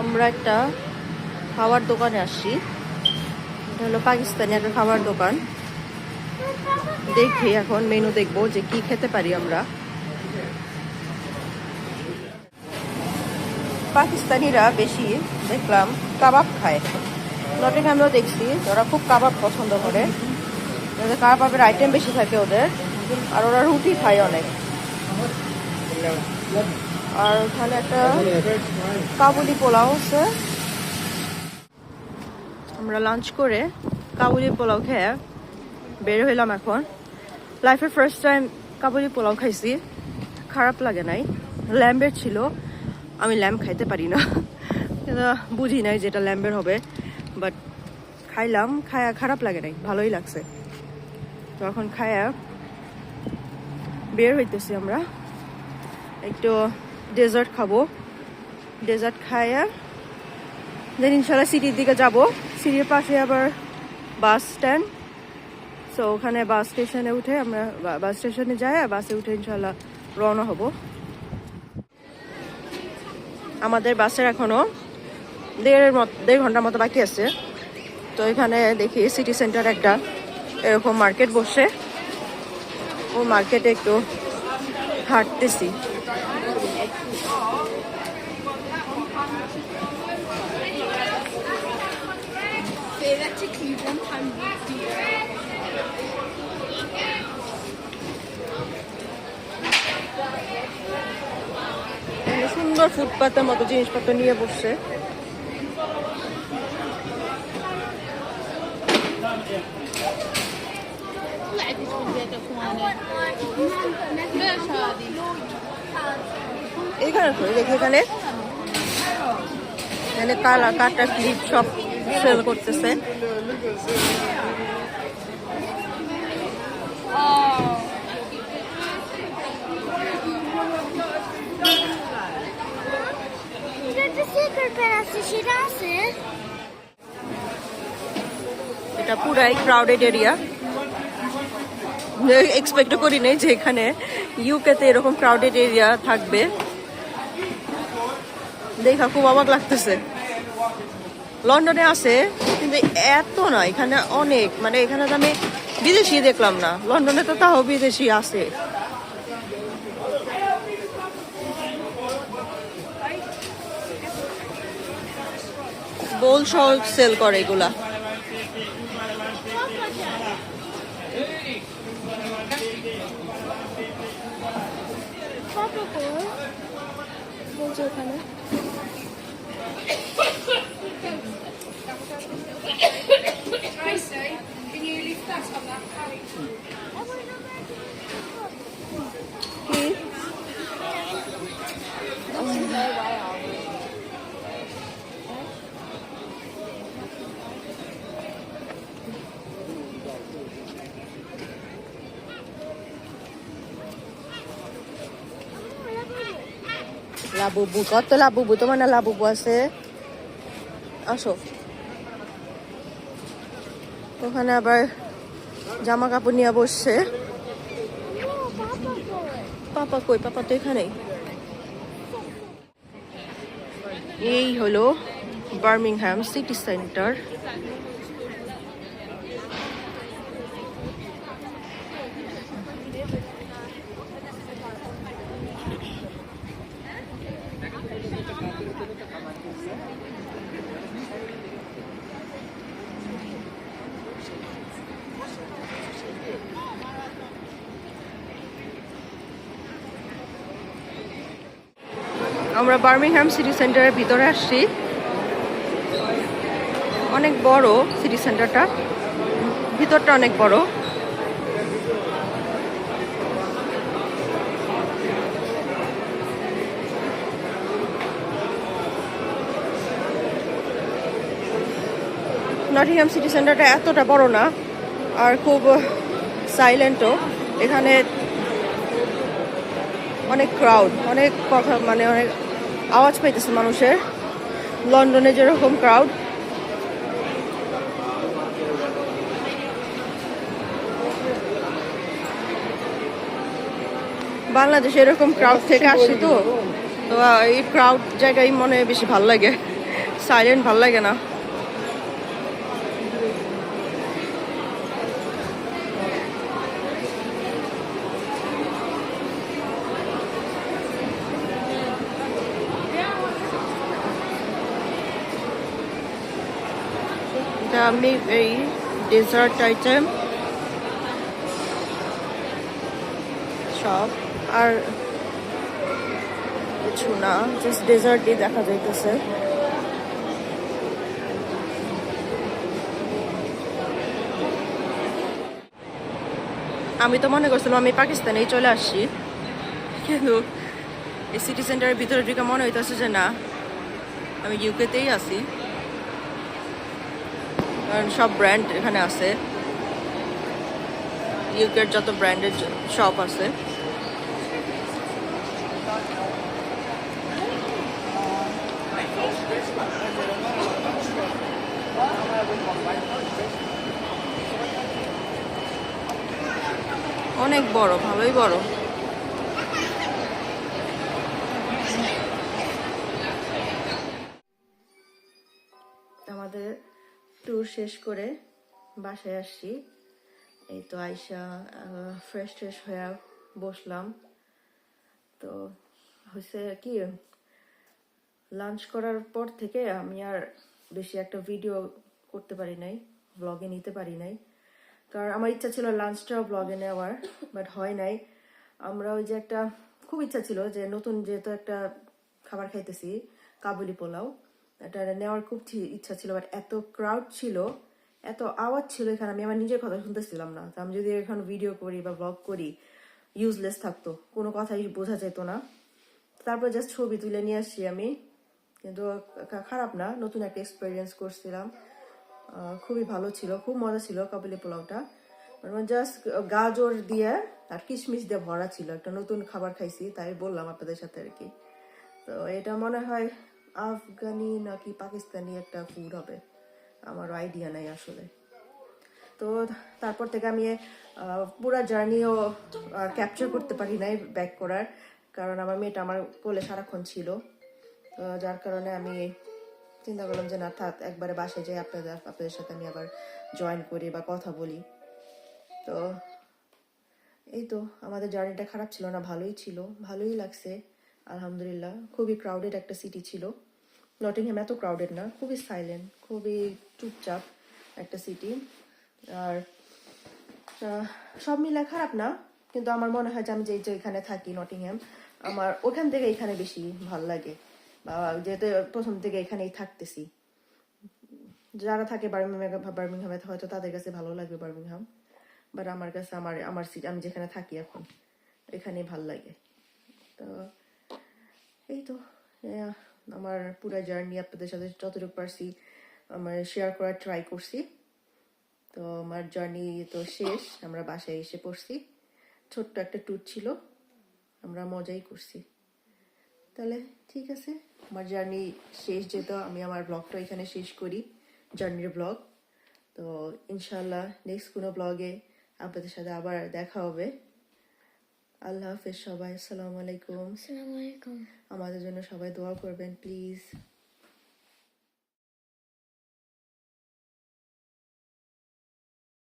আমরা একটা খাবার দোকানে আসছি। এটা হলো পাকিস্তানি একটা খাবার দোকান। দেখি এখন মেনু দেখব যে কি খেতে পারি আমরা। পাকিস্তানিরা বেশি দেখলাম কাবাব খায়। নটিংহামেও দেখছি ওরা খুব কাবাব পছন্দ করে। কাবাবের আইটেম বেশি থাকে ওদের। আর ওরা রুটি খায় অনেক। আর ওখানে একটা কাবুলি পোলাও আছে। আমরা লাঞ্চ করে কাবুলি পোলাও খেয়ে বের হইলাম এখন। লাইফের ফার্স্ট টাইম কাবুলি পোলাও খাইছি। খারাপ লাগে নাই। ল্যাম্বের ছিল। আমি ল্যাম্প খাইতে পারি না। বুঝি নাই যেটা ল্যাম্বের হবে। বাট খাইলাম। খায়া খারাপ লাগে নাই। ভালোই লাগছে। তো এখন খায়া বের হইতেছি আমরা। একটু ডেজার্ট খাব। ডেজার্ট খায়া দেন ইনশাল্লাহ সিটির দিকে যাব। সিটির পাশে আবার বাস স্ট্যান্ড। সো ওখানে বাস স্টেশনে উঠে আমরা বাস স্টেশনে যাই আর বাসে উঠে ইনশাল্লাহ রওনা হব। আমাদের বাসের এখনও দেড়ের মত দেড় ঘণ্টার মতো বাকি আছে। তো এখানে দেখি সিটি সেন্টার একটা এরকম মার্কেট বসে। ও মার্কেটে একটু হাঁটতেছি। to Cleveland from dear. সুন্দর ফুটপাতের মতো জিনিসপত্র নিয়ে বসছে। এখানে দেখি এখানে। এখানে কালা কাটা ক্লিপ সব। সেল করতেছে। এটা পুরাই ক্রাউডেড এরিয়া এক্সপেক্ট করি নাই যে এখানে ইউকেতে এরকম ক্রাউডেড এরিয়া থাকবে। দেখা, খুব অবাক লাগতেছে। লন্ডনে আছে, কিন্তু এত না, এখানে অনেক মানে এখানে তো আমি বিদেশি দেখলাম না, লন্ডনে তো তাও বিদেশি আছে। বোল সহ সেল করে এগুলা। কত বলছে ওখানে কি লাবুবু কত লাবুবু তোমার না লাবুবু আছে আসো ওখানে আবার জামা কাপড় নিয়ে বসছে। পাপা কই? পাপা তো এখানেই। এই হলো বার্মিংহাম সিটি সেন্টার। আমরা বার্মিংহাম সিটি সেন্টারের ভিতরে আসছি। অনেক বড় সিটি সেন্টারটা। ভিতরটা অনেক বড়। নটিংহাম সিটি সেন্টারটা এতটা বড় না, আর খুব সাইলেন্টও এখানে অনেক ক্রাউড অনেক কথা মানে অনেক আওয়াজ পাইতেছে মানুষের। লন্ডনে যেরকম ক্রাউড বাংলাদেশে এরকম ক্রাউড থেকে আসি তো। তো এই ক্রাউড জায়গায় মনে বেশি ভালো লাগে। সাইলেন্ট ভালো লাগে না। আমি এই ডেজার্ট আইটেম সব আর কিছু না জাস্ট ডেজার্টই দেখা যাইতেছে। আমি তো মনে করছিলাম আমি পাকিস্তানেই চলে আসছি, কিন্তু এই সিটি সেন্টারের ভিতরে ঢুকে মনে হইতেছে যে না, আমি ইউকেতেই আছি। সব ব্র্যান্ড এখানে আছে। ইউকের যত ব্র্যান্ডের শপ আছে। অনেক বড় ভালোই বড়। ট্যুর শেষ করে বাসায় আসছি। এই তো আইসা ফ্রেশ ট্রেশ হয়ে বসলাম। তো হয়েছে কি লাঞ্চ করার পর থেকে আমি আর বেশি একটা ভিডিও করতে পারি নাই ব্লগে নিতে পারি নাই। কারণ আমার ইচ্ছা ছিল লাঞ্চটাও ব্লগে নেওয়ার বাট হয় নাই। আমরা ওই যে একটা, খুব ইচ্ছা ছিল যে নতুন যেহেতু একটা খাবার খাইতেছি, কাবুলি পোলাও। এটা নেওয়ার খুব ইচ্ছা ছিল বাট এত ক্রাউড ছিল, এত আওয়াজ ছিল এখানে, আমি আমার নিজের কথা শুনতেছিলাম না। আমি যদি এখন ভিডিও করি বা ব্লগ করি ইউজলেস থাকতো, কোনো কথাই বোঝা যেত না। তারপর জাস্ট ছবি তুলে নিয়ে আসছি আমি, কিন্তু খারাপ না, নতুন একটা এক্সপিরিয়েন্স করছিলাম। খুবই ভালো ছিল, খুব মজা ছিল কাবুলি পোলাওটা। জাস্ট গাজর দিয়ে আর কিশমিশ দিয়ে ভরা ছিল, একটা নতুন খাবার খাইছি, তাই বললাম আপনাদের সাথে আর কি। তো এটা মনে হয় আফগানি নাকি পাকিস্তানি একটা ফুড হবে? আমার আইডিয়া নাই আসলে। তো তারপর থেকে আমি পুরা জার্নিও ক্যাপচার করতে পারি নাই ব্যাক করার। কারণ আমার মেয়েটা আমার কোলে সারাক্ষণ ছিল। যার কারণে আমি চিন্তা করলাম যে, না, থাক, একবারে বাসায় যাই, আপনাদের আপনাদের সাথে আমি আবার জয়েন করি বা কথা বলি। তো এই তো, আমাদের জার্নিটা খারাপ ছিল না, ভালোই ছিল। ভালোই লাগছে। আলহামদুলিল্লাহ, খুবই ক্রাউডেড একটা সিটি ছিল। নটিংহ্যাম এত ক্রাউডেড না, খুবই সাইলেন্ট খুবই চুপচাপ একটা সিটি আর সব মিলে খারাপ না, কিন্তু আমার মনে হয় যে আমি যে যে এখানে থাকি নটিংহ্যাম আমার ওখান থেকে এখানে বেশি ভালো লাগে। বা যেহেতু প্রথম থেকে এখানেই থাকতেছি। যারা থাকে বার্মিংহামে হয়তো তাদের কাছে ভালো লাগবে বার্মিংহাম বাট আমার কাছে, আমার আমার সিট আমি যেখানে থাকি এখন, এখানেই ভালো লাগে। তো এই তো আমার পুরো জার্নি আপনাদের সাথে যতটুকু পারছি, আমার শেয়ার করার ট্রাই করছি। তো আমার জার্নি তো শেষ, আমরা বাসায় এসে পড়ছি। ছোট্ট একটা ট্যুর ছিল, আমরা মজাই করছি। তাহলে ঠিক আছে, আমার জার্নি শেষ যেত আমি আমার ব্লগটা এখানে শেষ করি জার্নির ব্লগ তো ইনশাল্লাহ নেক্সট কোনো ব্লগে আপনাদের সাথে আবার দেখা হবে। আল্লাহ হাফেজ সবাই আসসালামু আলাইকুম। আমাদের জন্য সবাই দোয়া করবেন প্লিজ